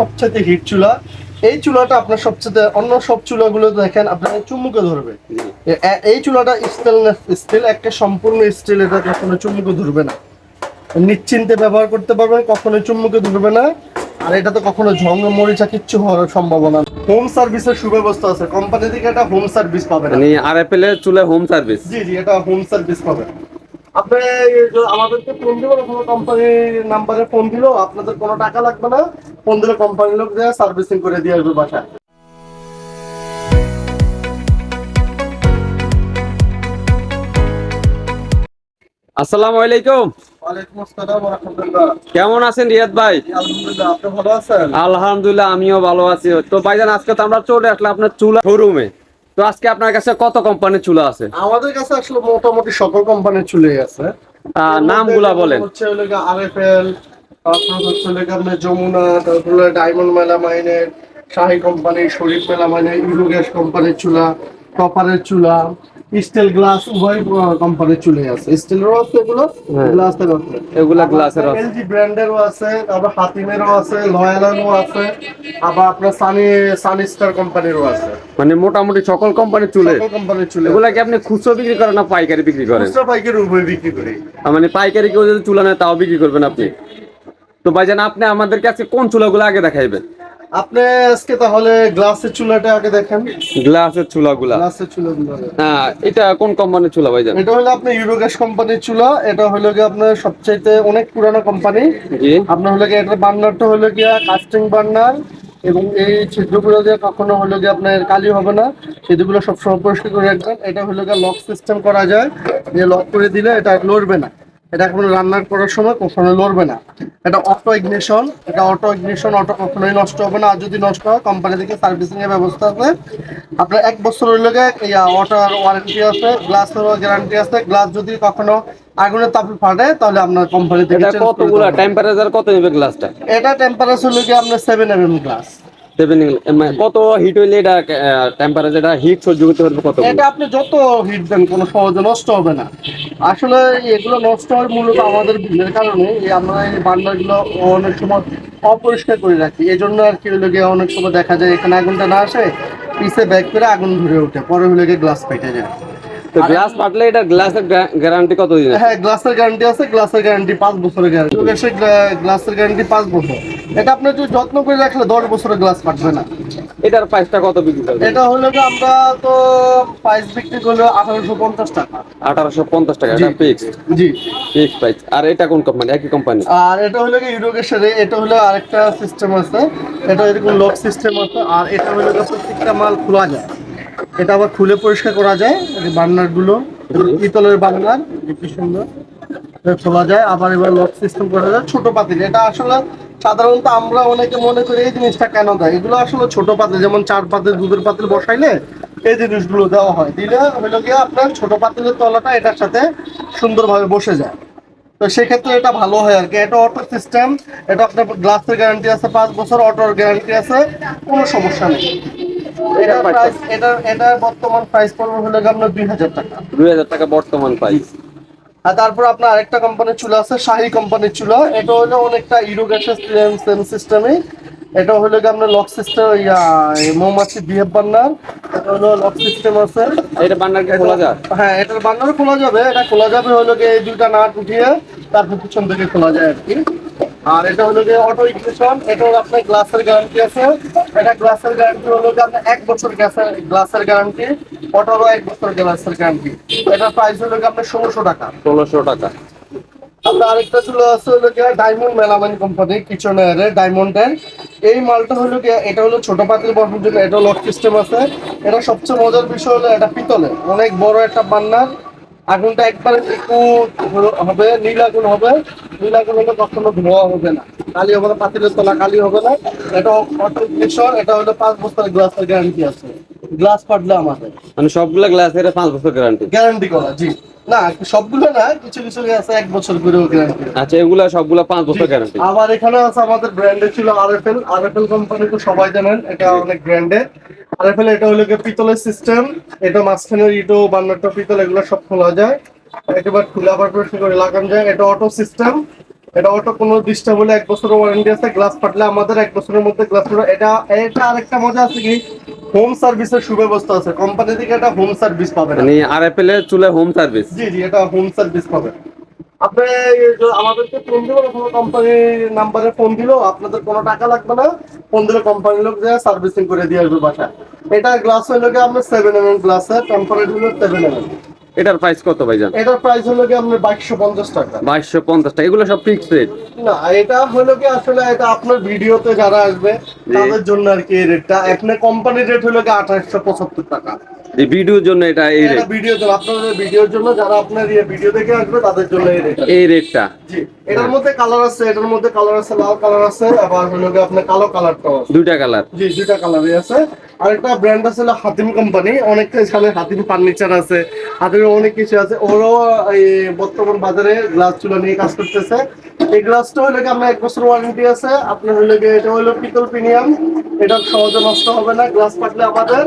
সবচেয়ে হিট চুলা। এই চুলাটা আপনার সবচেয়ে অন্য সব চুলাগুলো দেখেন আপনার চুমুকে ধরবে। এই চুলাটা স্টেনলেস স্টিল একটা সম্পূর্ণ স্টিল এটা কখনো চুমুকে ধরবে না। নিশ্চিন্তে ব্যবহার করতে পারবেন কখনো চুমুকে ধরবে না। আর এটাতে কখনো ঝং মরিচা কিচ্ছু হওয়ার সম্ভাবনা হোম সার্ভিসের সুব্যবস্থা আছে। কোম্পানি থেকে এটা হোম সার্ভিস পাবেন মানে আর এর চুলে হোম সার্ভিস? জি জি এটা হোম সার্ভিস পাবেন। আপনি আমাদেরকে ফোন দিবেন কোনো কোম্পানির নাম্বারে ফোন দিলো আপনাদের কোনো টাকা লাগবে না। ফোন দিলে কোম্পানির লোক দিয়ে সার্ভিসিং করে দিয়ে আসবে বাসায়। আসসালামু আলাইকুম। কেমন আছেন রিয়াদ ভাই? আলহামদুলিল্লাহ আমিও ভালো আছি। তো ভাইজান আজকে তো আমরা চলে আসলাম আপনার চুলা শোরুমে তো আজকে আপনার কাছে কত কোম্পানির চুলা আছে? আমাদের কাছে আসলে মোটামুটি সকল কোম্পানির চলে আছে। নামগুলা বলেন। হচ্ছে আরএফএল তারপর হচ্ছে আপনার যমুনা তারপর ডায়মন্ড মেলামাইনের শাহী কোম্পানি শরীফ মেলামাইনের ইউরোগ্যাস কোম্পানির চুলা কপারের চুলা স্টিল গ্লাস উভয় কোম্পানির চুলে আছে। স্টিলেরও আছে এগুলো হ্যাঁ। গ্লাসেরও আছে। এগুলা গ্লাসের আছে। এলজি ব্র্যান্ডেরও আছে তারপর হাতিমেরও আছে লয়ালেরও আছে আবার আপনার সানি সানি স্টার কোম্পানিরও আছে। মানে মোটামুটি সকল কোম্পানির চুলে। সকল কোম্পানির চুলে। এগুলা কি আপনি খুচরো বিক্রি করেন না পাইকারি বিক্রি করেন? খুচরা পাইকারি উভয় বিক্রি করি। মানে পাইকারি কেউ যদি চুলা নেয় তাও বিক্রি করবেন আপনি? তো ভাইজান আপনি আমাদেরকে আজকে কোন চুলাগুলো আগে দেখাইবেন? আপনি আজকে তাহলে গ্লাসের চুলাটা আগে দেখেন। গ্লাসের চুলাগুলা। গ্লাসের চুলাগুলো। হ্যাঁ এটা কোন কোম্পানির চুলা ভাইজান? এটা হলো আপনার ইউরোগ্যাস কোম্পানির চুলা। এটা হলো গিয়ে আপনার সবচাইতে অনেক পুরানো কোম্পানি জি। আপনার হলো গিয়ে এটার বার্নারটা হলো গিয়া কাস্টিং বার্নার এবং এই ছিদ্রগুলো দিয়ে কখনো হলো গিয়ে আপনার কালি হবে না। ছিদ্রগুলো সবসময় পরিষ্কার করে রাখবেন। এটা হলো গিয়ে লক সিস্টেম করা যায়। যে লক করে দিলে এটা লড়বে না। এটা কোনো রান্নার করার সময় কখনো লড়বে না। এটা অটো ইগনিশন এটা অটো ইগনিশন অটো কখনোই নষ্ট হবে না। আর যদি নষ্ট হয় কোম্পানি থেকে সার্ভিসিং এর ব্যবস্থা আছে। আপনার এক বছর হইলে অটোর ওয়ারেন্টি আছে গ্লাসেরও গ্যারান্টি আছে। গ্লাস যদি কখনো আগুনের তাপে ফাটে তাহলে আপনার কোম্পানি থেকে কতগুলা। টেম্পারেচার কত নেবে গ্লাসটা এটা টেম্পারেচার হলো কি আপনার সেভেন এম এম গ্লাস কত হিট হইলে এটা টেম্পারেচারটা হিট সহ্য করতে পারবে কত এটা আপনি যত হিট দেন, কোনো সহজে নষ্ট হবে না। আসলে এগুলো নষ্ট হয় মূলত আমাদের বিলের কারণে আমরা এই বান্ডারগুলো অনেক সময় অপরিষ্কার করে রাখি। এই জন্য আর কি হলো গিয়ে অনেক সময় দেখা যায়, এখানে আগুনটা না আসে, পিছে ব্যাগ করে আগুন ধরে ওঠে, পরে হলো গিয়ে গ্লাস পেটে যায়। তো গ্লাস ফাটলে এটা গ্লাসের গ্যারান্টি কত দিন হ্যাঁ গ্লাসের গ্যারান্টি আছে গ্লাসের গ্যারান্টি পাঁচ বছরের গ্যারান্টি গ্লাসের গ্যারান্টি পাঁচ বছর। এটা আপনি যদি যত্ন করে রাখলে দশ বছরের গ্লাস ফাটবে না। এটার প্রাইসটা কত বিক্রি করবে এটা হলো যে আমরা তো প্রাইস বিক্রি করলে আঠারোশো পঞ্চাশ টাকা। আঠারোশো পঞ্চাশ টাকা এটা ফিক্স জি। ফিক্স প্রাইস আর এটা কোন কোম্পানি একই কোম্পানি আর এটা হলো কি ইউরোগেশনে এটা হলো আরেকটা সিস্টেম আছে। এটা এরকম লক সিস্টেম আছে। আর এটা হলো প্রত্যেকটা মাল খোলা যায়। এটা আবার খুলে পরিষ্কার করা যায়, এই যে বার্নার কি সুন্দর। খোলা যায়, আবার এবার লক সিস্টেম করা যায়। ছোট পাতিল, এটা আসলে সাধারণত আমরা অনেকে মনে করি এই জিনিসটা কেন দেয়? এগুলো আসলে ছোট পাতিল, যেমন চার পাতিল, দুধের পাতিল বসাইলে এই জিনিসগুলো দেওয়া হয়। দিলে হলো গিয়ে আপনার ছোট পাতিলের তলাটা এটার সাথে সুন্দরভাবে বসে যায়। তো সেক্ষেত্রে এটা ভালো হয় আর কি। এটা অটো সিস্টেম এটা আপনার গ্লাসের গ্যারান্টি আছে, পাঁচ বছর অটোর গ্যারান্টি আছে, কোনো সমস্যা নেই। এটা প্রাইস এটা এটা বর্তমান প্রাইস পড়বে হলে আপনার দুই হাজার টাকা। দুই হাজার টাকা বর্তমান প্রাইস আর তারপর আপনার আরেকটা কোম্পানির চুলা আছে শাহি কোম্পানির চুলা। এটা হলো অনেকটা গ্যাসের সেম সিস্টেমে এটা হলো গিয়ে আপনার লক সিস্টেম ইয়া মৌমাছি বিহেভ এটা হলো লক সিস্টেম আছে। এটা বান্নার কি খোলা যায়? হ্যাঁ এটার বান্নারও খোলা যাবে। এটা খোলা যাবে হলো গিয়ে এই দুইটা নাট উঠিয়ে তারপর পিছন থেকে খোলা যায় আর কি। আর এটা হলো গিয়ে অটো ইগনিশন এটা আপনার গ্লাসের গ্যারান্টি আছে। এটা গ্লাসের গ্যারান্টি হলো গিয়ে আপনার এক বছর গ্যাসের গ্লাসের গ্যারান্টি অটোরও এক বছর গ্লাসের গ্যারান্টি এটার প্রাইস হলো গিয়ে আপনার ষোলোশো টাকা। ষোলোশো টাকা। আমরা আরেকটা চলে আসছে হলো গিয়ে ডায়মন্ড মেলামাইন কোম্পানি ডায়মন্ডের এই মালটা হলো গিয়ে এটা হলো ছোট পাতিল বসার জন্য এটা লক সিস্টেম আছে। এটা সবচেয়ে মজার বিষয় হলো এটা পিতলে অনেক বড় একটা বান্নার। আগুনটা একবারে একটু হবে নীল আগুন হবে। নীল আগুন হলে কখনো ধোয়া হবে না। কালি হবে না পাতিলের তলা কালি হবে না। এটা অটো এটা হলো পাঁচ বছরের গ্লাসের গ্যারান্টি আছে। গ্লাস ফাটলে আমাদের। মানে সবগুলা গ্লাসের পাঁচ বছর গ্যারান্টি গ্যারান্টি করা জি। না সবগুলো না কিছু কিছু আছে এক বছর করেও গ্যারান্টি আচ্ছা এগুলা সবগুলা পাঁচ বছর গ্যারান্টি আবার এখানে আছে আমাদের ব্র্যান্ডে ছিল আরএফএল আরএফএল কোম্পানি তো সবাই জানেন এটা অনেক ব্র্যান্ডের আরএফএল এটা হলো গিয়ে পিতলের সিস্টেম এটা মাঝখানের ইটো বান্নারটা পিতল এগুলো সব খোলা যায়। একেবারে খুলে আবার পরিষ্কার করে লাগানো যায়। এটা অটো সিস্টেম এটা অটো কোনো ডিস্টার্ব হলে এক বছরের ওয়ারেন্টি আছে গ্লাস ফাটলে আমাদের এক বছরের মধ্যে গ্লাস এটা এটা আরেকটা মজা আছে কি? হোম সার্ভিসের সুব্যবস্থা আছে। কোম্পানি থেকে এটা হোম সার্ভিস পাবেন মানে আর এফ এল এর চুলে হোম সার্ভিস জি জি এটা হোম সার্ভিস পাবেন আপনি আমাদেরকে ফোন দিল কোনো কোম্পানির নাম্বারে ফোন দিল আপনাদের কোনো টাকা লাগবে না ফোন দিলে কোম্পানির লোক যায় সার্ভিসিং করে দিয়ে আসবে বাসায়। এটা গ্লাস হলো কি আপনার seven M M glass tempered হলো সেভেন এম এম এটার প্রাইস কত ভাইজান? এটার প্রাইস হলো কি আপনার বাইশশো পঞ্চাশ টাকা। বাইশশো পঞ্চাশ টাকা এগুলো সব ফিক্সড রেট না এটা হলো কি আসলে এটা আপনার ভিডিওতে যারা আসবে তাদের জন্য আর কি এই রেটটা আপনার কোম্পানির রেট হলো কি আঠাশশো পঁচাত্তর টাকা। এই ভিডিওর জন্য এটা এই রেট ভিডিও জন্য আপনাদের ভিডিওর জন্য যারা আপনার ইয়ে ভিডিও দেখে আসবে তাদের জন্য এই রেট এই রেটটা জি এটার মধ্যে কালার আছে এটার মধ্যে কালার আছে লাল কালার আছে আবার হলো কি আপনার কালো কালারটাও আছে। দুইটা কালার জি দুটা কালারই আছে। আরেকটা ব্র্যান্ড আছে হাতিম কোম্পানি অনেকটা এখানে হাতিম ফার্নিচার আছে হাতিমের অনেক কিছু আছে। ওরাও এই বর্তমান বাজারে গ্লাস চুলা নিয়ে কাজ করতেছে। এই গ্লাসটা হলো কি আপনার এক বছর ওয়ারেন্টি আছে। আপনার হলো কি এটা হলো পিতল প্রিমিয়াম এটা সহজে নষ্ট হবে না। গ্লাস পাটলে আমাদের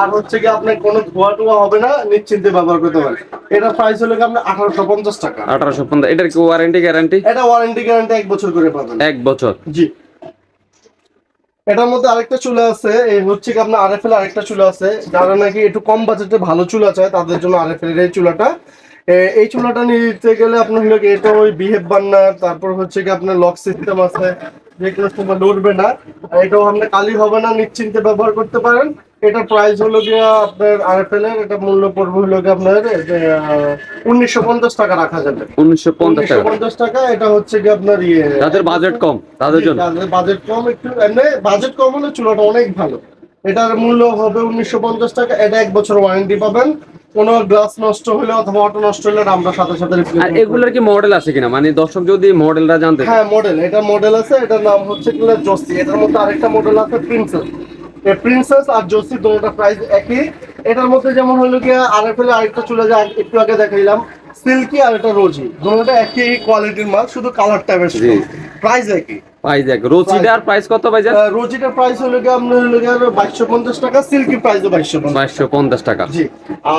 আর হচ্ছে কি আপনার কোনো ধোয়া টোয়া হবে না নিশ্চিন্তে ব্যবহার করতে পারেন। এটা প্রাইস হলো কি আপনার আঠারোশো পঞ্চাশ টাকা। আঠারোশো পঞ্চাশ এটার কি ওয়ারেন্টি গ্যারান্টি এটা ওয়ারেন্টি গ্যারান্টি এক বছর করে পাবেন। এক বছর। জি। এটার মধ্যে আরেকটা চুলা আছে এই হচ্ছে কি আপনার আরএফএল আরেকটা চুলা আছে যারা নাকি একটু কম বাজেটে ভালো চুলা চায় তাদের জন্য আরএফএল এর এই চুলাটা। এই চুলাটা নিতে গেলে আপনার হলো কি এটা ওই বিহেভ বার্নার তারপর হচ্ছে কি আপনার লক সিস্টেম আছে যে কোনো সময় লড়বে না। আর এটাও আপনার কালি হবে না নিশ্চিন্তে ব্যবহার করতে পারেন। এটার প্রাইস হলো গিয়ে আপনার আরএফএল এর এটা মূল্য পড়বে হলো গিয়ে আপনার উনিশশো পঞ্চাশ টাকা রাখা যাবে। উনিশশো পঞ্চাশ টাকা। পঞ্চাশ টাকা এটা হচ্ছে কি আপনার ইয়ে। যাদের বাজেট কম তাদের জন্য। তাদের বাজেট কম একটু এমনি বাজেট কম হলে চুলাটা অনেক ভালো। এটার মূল্য হবে উনিশশো পঞ্চাশ টাকা এটা এক বছর ওয়ারেন্টি পাবেন। কোনো গ্লাস নষ্ট হলে অথবা অটো নষ্ট হলে আমরা সাথে সাথে আর এগুলোর কি মডেল আছে কিনা? মানে দর্শক যদি মডেলটা জানতে হ্যাঁ মডেল এটা মডেল আছে এটার নাম হচ্ছে জোসি এটার মধ্যে আরেকটা মডেল আছে প্রিন্সেস প্রিন্সেস আর জোসি দুটোটা প্রাইস একই। এটার মধ্যে যেমন হলো গিয়ে আরএফএল আরেকটা চলে যায় একটু আগে দেখাইলাম সিল্কি আর এটা রোজি দুটোটা একই কোয়ালিটির মাল শুধু কালারটা বেশ। প্রাইস একই। প্রাইস এক প্রাইস কত রোজিটার প্রাইস হলো গিয়ে আপনার হলো বাইশশো পঞ্চাশ টাকা সিল্কি বাইশশো পঞ্চাশ টাকা। জি।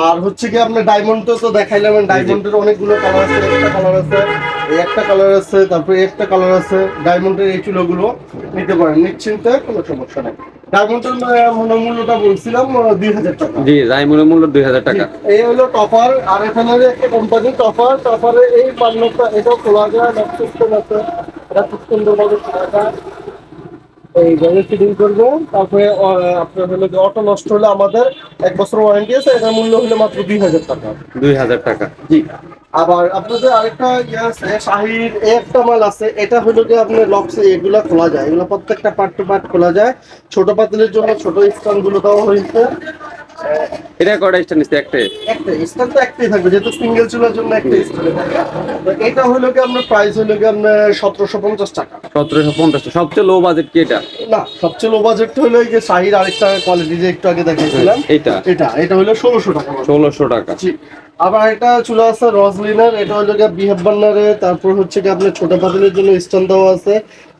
আর হচ্ছে কি আপনার ডায়মন্ড তো দেখাইলাম ডায়মন্ডের অনেকগুলো কালার আছে একটা কালার আছে এই একটা কালার আছে তারপরে একটা কালার আছে ডায়মন্ডের এই চুলোগুলো নিতে পারেন। নিশ্চিন্তে কোনো সমস্যা নেই। ডায়মন্ডের মূল্যটা বলছিলাম দুই হাজার টাকা। জি রাইমুনের মূল্য দুই হাজার টাকা। এই হলো টপার আর এখানে একটা কোম্পানি টপার টপারে এই পার্লারটা এটাও খোলা যায় আছে। এটা খুব সুন্দরভাবে খোলা যায়। এই গাড়ি ফিটিং করব তারপরে আপনার হলো যে অটো নষ্ট হলে আমাদের এক বছর ওয়ারেন্টি আছে এটার মূল্য হলো মাত্র দুই হাজার টাকা। দুই হাজার টাকা। জি। আবার আপনাদের আরেকটা ইয়ে আছে, শাহির একটা মাল আছে, এটা হলো যে আপনার লক্স এগুলা খোলা যায়। এগুলো প্রত্যেকটা পার্ট টু পার্ট খোলা যায়। ছোট পাতিলের জন্য ছোট স্ট্যান্ডগুলো দেওয়া হয়েছে। এটা কয়টা স্ট্যান্ড নিচ্ছে একটাই? একটা স্ট্যান্ড তো একটাই থাকবে যেহেতু সিঙ্গেল চুলার জন্য একটা স্ট্যান্ড। থাকবে এটা হলো কি আপনার প্রাইস হলো কি সতেরোশো পঞ্চাশ টাকা। সতেরোশো পঞ্চাশ টাকা। সবচেয়ে লো বাজেট কি এটা? না সবচেয়ে লো বাজেট হলো এই যে শাহির আরেকটা কোয়ালিটি যে একটু আগে দেখিয়েছিলাম। এটা এটা এটা হলো ষোলোশো টাকা মাত্র। ষোলোশো টাকা। জি। আবার একটা চুলা আছে রজলিনার এটা হলো গিয়ে বিহেভ বার্নারে তারপর হচ্ছে কি আপনার ছোট পাতিলের জন্য স্ট্যান্ড দেওয়া আছে।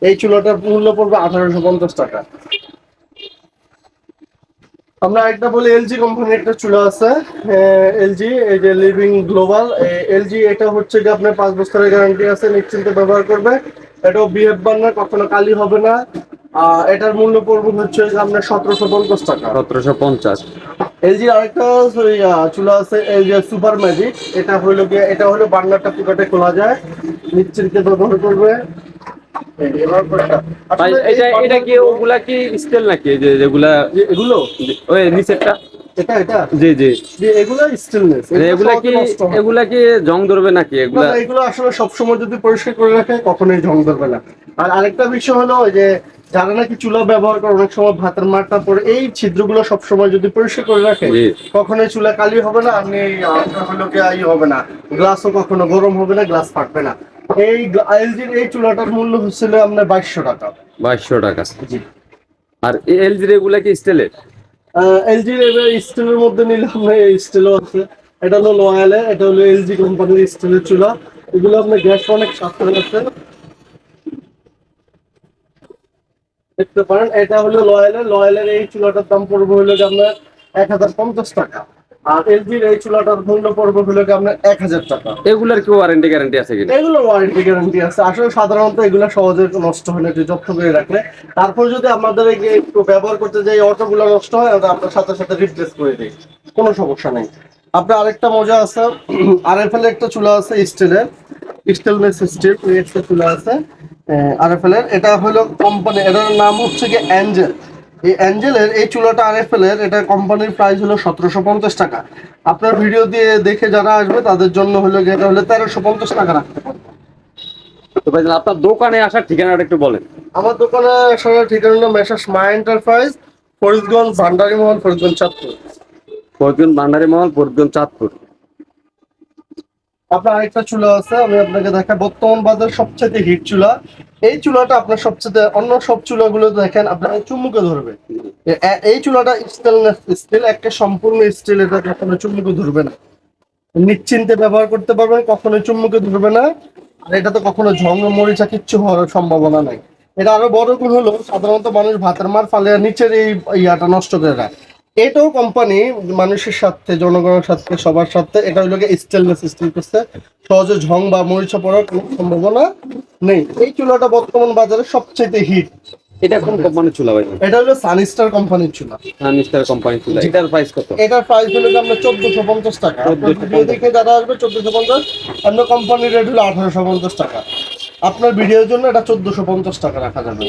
এই চুলাটার মূল্য পড়বে আঠারোশো পঞ্চাশ টাকা। আমরা একটা বলি এলজি কোম্পানির একটা চুলা আছে। এলজি এই যে লিভিং গ্লোবাল এলজি এটা হচ্ছে যে আপনার পাঁচ বছরের গ্যারান্টি আছে নিশ্চিন্তে ব্যবহার করবে। এটাও বিহেভ বার্নার কখনো কালি হবে না। আহ, এটার মূল্য পড়বে হচ্ছে আপনার সতেরোশো পঞ্চাশ টাকা। সতেরোশো পঞ্চাশ। এলজি আরেকটা চুলা আছে যে সুপার ম্যাজিক এটা হলো গিয়ে এটা হলো বার্নারটা পুকাটে খোলা যায় নিশ্চিন্তে ব্যবহার করবে। এটা এটা কি ওগুলা কি স্টিল নাকি? যে যেগুলা এগুলো? ওই নিচেরটা? এটা এটা? জি জি। যে স্টিলনেস এগুলা কি এগুলা কি জং ধরবে নাকি এগুলা? এগুলো আসলে সবসময় যদি পরিষ্কার করে রাখে কখনোই ঝং ধরবে না। আর আরেকটা বিষয় হলো ওই যে যারা নাকি চুলা ব্যবহার করে অনেক সময় ভাতের মারটা পরে এই ছিদ্রগুলো সবসময় যদি পরিষ্কার করে রাখে কখনোই চুলা কালি হবে না আপনি হলো কি হবে না। গ্লাসও কখনো গরম হবে না গ্লাস ফাটবে না। এই এলজির এই চুলাটার মূল্য হচ্ছিল আপনার বাইশশো টাকা। বাইশশো টাকা। জি। আর এলজির এগুলা কি স্টিলের? এলজির স্টিলের মধ্যে নিলে আপনার স্টিলও আছে। এটা হলো লয়ালে এটা হলো এলজি কোম্পানির স্টিলের চুলা। এগুলো আপনার গ্যাস অনেক সাশ্রয় আছে। দেখতে পারেন এটা হলো লয়ালের লয়ালের এই চুলাটার দাম পড়বে হলো যে আপনার এক হাজার পঞ্চাশ টাকা। আর এলজির এই চুলাটার মূল্য পড়বে হলো কি আপনার এক হাজার টাকা। এগুলোর কি ওয়ারেন্টি গ্যারান্টি আছে কিনা? এগুলো ওয়ারেন্টি গ্যারান্টি আছে। আসলে সাধারণত এগুলো সহজে নষ্ট হয় না একটু যত্ন করে রাখলে। তারপর যদি আপনাদের একটু ব্যবহার করতে যাই অটোগুলো নষ্ট হয় আমরা আপনার সাথে সাথে রিপ্লেস করে দিই। কোনো সমস্যা নেই। আপনার আরেকটা মজা আছে আর এফ এর একটা চুলা আছে স্টিলের স্টেনলেস স্টিল একটা চুলা আছে আর এফ এটা হলো কোম্পানি এটার নাম হচ্ছে কি অ্যাঞ্জেল এই অ্যাঞ্জেলের এই চুলাটা আর এফ এর এটা কোম্পানির প্রাইস হলো সতেরোশো পঞ্চাশ টাকা। আপনার ভিডিও দিয়ে দেখে যারা আসবে তাদের জন্য হলো এটা হলো তেরোশো পঞ্চাশ টাকা রাখতে পারবেন তো আপনার দোকানে আসার ঠিকানাটা একটু বলেন। আমার দোকানে আসার ঠিকানা হলো মেসাস মা এন্টারপ্রাইজ ফরিদগঞ্জ ভান্ডারি মহল ফরিদগঞ্জ চাঁদপুর। ফরিদগঞ্জ ভান্ডারি মহল ফরিদগঞ্জ চাঁদপুর। আপনার আরেকটা চুলা আছে আমি আপনাকে দেখাই। বর্তমান বাজার সবচেয়ে হিট চুলা এই চুলাটা আপনার সবচেয়ে অন্য সব চুলাগুলো দেখেন, আপনার চুমুকে ধরবে। এই চুলাটা স্টেনলেস স্টিল একটা সম্পূর্ণ স্টিল এটা কখনো চুমুকে ধরবে না। নিশ্চিন্তে ব্যবহার করতে পারবেন কখনো চুমুকে ধরবে না। আর এটা তো কখনো ঝঙ্গ মরিচা কিচ্ছু হওয়ার সম্ভাবনা নাই। এটা আরও বড় গুণ হলো, সাধারণত মানুষ ভাতের মার ফালে নিচের এই ইয়াটা নষ্ট করে দেয়। এটাও কোম্পানি মানুষের সাথে জনগণের সাথে সবার সাথে এটা হলো স্টেনলেস স্টিল করছে। সহজে ঝং বা মরিচা পড়ার কোনো সম্ভাবনা নেই। এই চুলাটা বর্তমান বাজারে সবচেয়ে হিট এটা কোন কোম্পানির চুলা ভাই? এটা হলো সানিস্টার কোম্পানির চুলা। মিস্টার কোম্পানির চুলা। এটার প্রাইস কত? এটার প্রাইস হলো আমরা চোদ্দশো পঞ্চাশ টাকা। 1450 ভিডিও দেখে যারা আসবে চোদ্দশো পঞ্চাশ অন্য কোম্পানির রেট হলো আঠারোশো পঞ্চাশ টাকা। আপনার ভিডিওর জন্য এটা চোদ্দশো পঞ্চাশ টাকা রাখা যাবে।